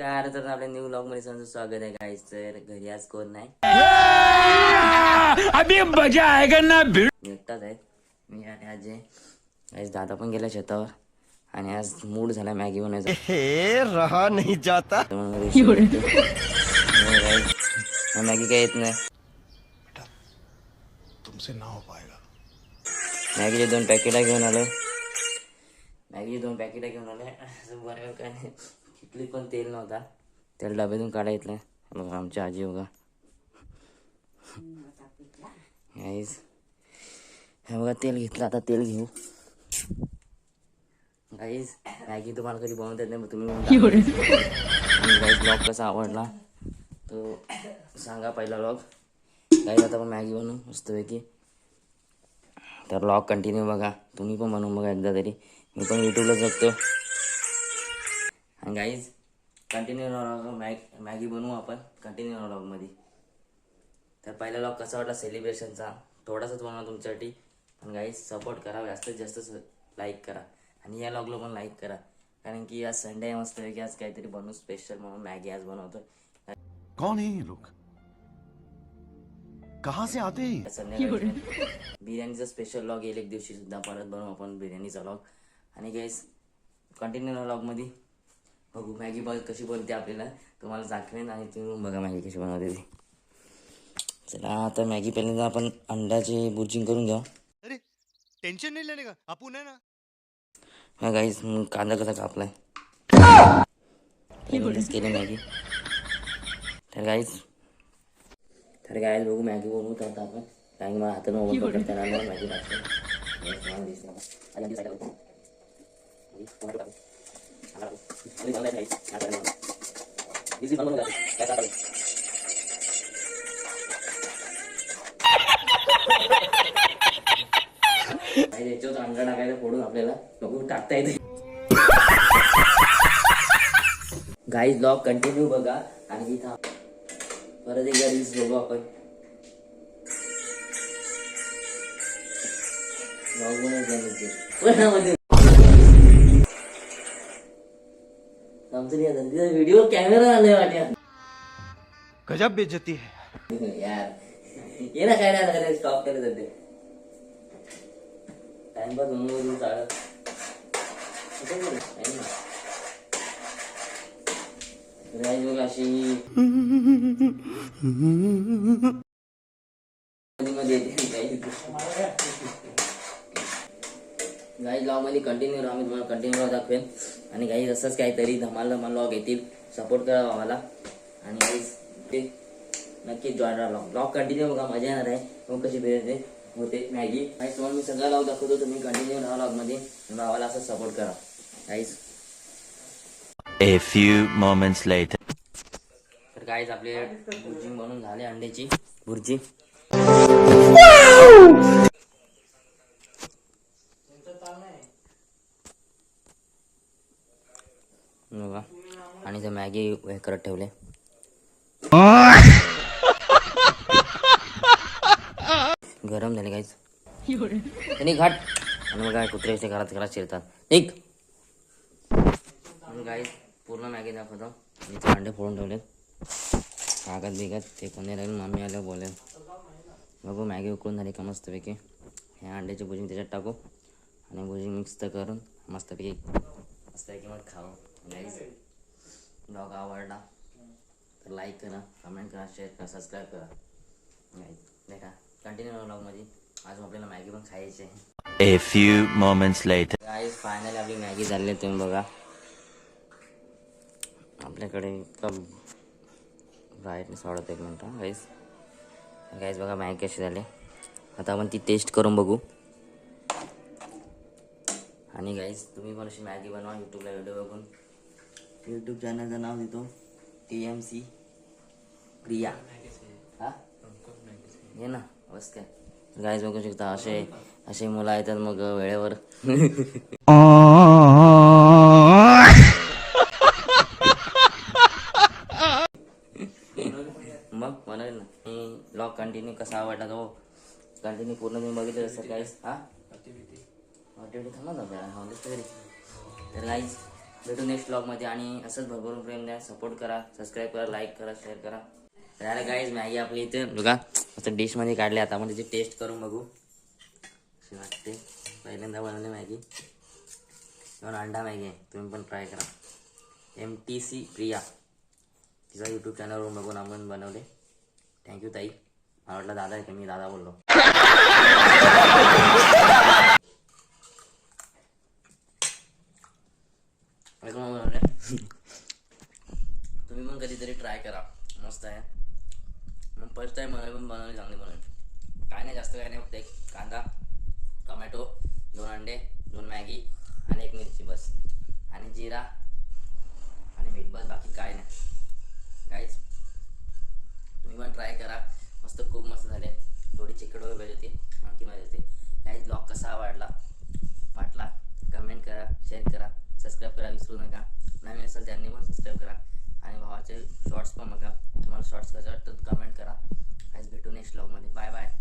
नमस्कार तर आपल्या न्यू ब्लॉगमध्ये तुमचं स्वागत आहे गाईज तर घरी आज कोण नाही? अभी मजा आएगा ना भिड़. मी एकटाच आहे. मी आणि आज. गाईज दादा पण गेला शेतावर. आणि आज मूड झाला मॅगी बनवायचा. हे रहा नहीं जाता. तर मग काय येत नाही. तुमसे ना हो पाएगा मॅगीचे दोन पॅकेटा घेऊन आलो मॅगीचे दोन पॅकेटा घेऊन आले बनवेल काय नाही. तिथली पण तेल नव्हता. त्याला डब्यातून काढायचं बघा आमची आजी बघा गाईज हे बघा तेल घेतलं आता तेल घेऊ. गाईज मॅगी तुम्हाला कधी बनवता येत नाही मग तुम्ही गाईज ब्लॉग कसा आवडला तो सांगा पहिला ब्लॉग गाईज आता पण मॅगी बनवू मस्तपैकी. तर ब्लॉग कंटिन्यू बघा. तुम्ही पण बनवून बघा एकदा तरी. मी पण यूट्यूबला जगतो गाईज कंटिन्यू मॅग मॅगी बनवू आपण. कंटिन्यू ब्लॉगमध्ये तर पहिला ब्लॉग कसा वाटला सेलिब्रेशनचा थोडासाच बनवा तुमच्यासाठी. पण गाईज सपोर्ट करा. जास्तीत जास्त लाईक करा. आणि या ब्लॉगला पण लाईक करा. कारण की आज संडे आहे मस्त की आज काहीतरी बनवू स्पेशल म्हणून मॅगी आज बनवतो कौन है ये लोग? कहाँ से आते हैं बिर्याणीचा स्पेशल लॉग येईल एक दिवशी सुद्धा परत बनवू आपण बिर्याणीचा लॉग आणि गैस कंटिन्यू लॉगमध्ये बघू मॅगी बघ कशी बनते आपल्याला. तुम्हाला दाखवेन आणि तुम्ही बघा मॅगी कशी बनवते ती. चला आता मॅगी पहिल्यांदा आपण अंड्याची बुर्जिंग करून घ्या अरे टेंशन नहीं लेने का? अपुन है ना? हा गाईस कांदा कसा कापलाय? केली मॅगी. तर गाईस तर गाईस बघू मॅगी बनवू तर आता आपण? कारण मला हातानं ओव्हन पकडता येणार मॅगी टाकतो अंगा टाकायला फोडून आपल्याला बघू टाकता येते गाईज ब्लॉग कंटिन्यू बघा आणि इथं परत एकदा रील्स बघू आपण. ब्लॉग बनवायचा आमचं व्हिडिओ कॅमेरा आलाय वाट्या. गजब बेइज्जती है. यार ये ना काय नाही स्टॉप करत होते टाइमपास म्हणून चालत अशी. मध्ये गाई लॉगमध्ये कंटिन्यू राहा मी तुम्हाला कंटिन्यू दाखवेन. आणि काही असंच काहीतरी धमाल धमाल लॉग येतील. सपोर्ट करा आम्हाला. आणि ते नक्की जॉईन राहा लॉग लॉग कंटिन्यू बघा मजा येणार आहे. मग कशी फिरायचे होते. मॅगी. आणि तुम्हाला मी सगळा लॉग दाखवतो तुम्ही कंटिन्यू राहा लॉगमध्ये. आणि भावाला असं सपोर्ट करा. Guys A few moments later. तर गाईज आपले भुर्जी बनवून झाले अंड्याची. भुर्जी बघा आणि ते मॅगी हे करत ठेवले. गरम झाले काहीच घाट. आणि मग काय कुत्रे घरात घरात शिरतात. एक गाईज पूर्ण मॅगी दाखवतो. मी ते अंडे फोडून ठेवलेत. कागद बिगत ते कोणी राहील मम्मी आलं बोलेल. बघू मॅगी उकळून झाली का मस्तपैकी. ह्या अंड्याची भुजिंग त्याच्यात टाकू. आणि भुजिंग मिक्स तर करून मस्तपैकी मस्तपैकी मग खाऊ. गाईज ब्लॉग आवडला तर लाईक करा कमेंट करा शेअर करा सबस्क्राईब करा. नाही का कंटिन्यू ब्लॉगमध्ये अजून आपल्याला मॅगी पण खायची आहे. A few moments later. Guys finally आपली मॅगी झाली आहे तुम्ही बघा. आपल्याकडे इतका ब्राईटनेस वाढत एक मिनटं गाईज गाईज बघा मॅगी कशी झाली. आता आपण ती टेस्ट करून बघू. आणि गाईज तुम्ही पण अशी मॅगी बनवा यूट्यूबला व्हिडिओ बघून. यूट्यूब चॅनलचं नाव देतो. T M C Priya. हा? ये ना बस काय गायच बघू शकता असे असे मुलं येतात मग वेळेवर. मग म्हणाल ना मी ब्लॉग कंटिन्यू कसा आवडला तो? कंटिन्यू पूर्ण तुम्ही बघितलं सर काहीच हा? थांबा ना तर. गाईज भेटू नेक्स्ट ब्लॉगमध्ये आणि असंच भरभरून प्रेम द्या सपोर्ट करा सबस्क्राईब करा लाईक करा शेअर करा. राहिला गाईज मॅगी आपली इथे बघा असं डिशमध्ये काढले आता आपण त्याची टेस्ट करून बघू. अशी वाटते. पहिल्यांदा बनवली मॅगी. दोन अंडा मॅगी आहे. तुम्ही पण ट्राय करा. M T C Priya. तिचा यूट्यूब चॅनलवरून बघून आपण बनवले. थँक्यू ताई. मला वाटलं दादा आहे मी दादा बोललो. ऐकून बनवले तुम्ही पण कधीतरी ट्राय करा. मस्त आहे. मग फर्स्ट टाईम मला पण बनवली चांगली बनवली. काय नाही जास्त काय नाही फक्त एक कांदा टोमॅटो दोन अंडे दोन मॅगी आणि एक मिरची बस. आणि जिरा आणि मीठ बस बाकी काय नाही. काहीच तुम्ही पण ट्राय करा. मस्त खूप मस्त झाले. थोडी चिकट वगैरे पाहिजे होती. आणखी मजा होती काही ब्लॉग कसा आवडला वाटला? कमेंट करा शेअर करा. सबस्क्राईब करा विसरू नका. नवीन असेल त्यांनी पण सबस्क्राईब करा. आणि भावाचे शॉर्ट्स पण बघा. तुम्हाला शॉर्ट्स कसे वाटतं कमेंट करा. आज भेटू नेक्स्ट ब्लॉगमध्ये बाय बाय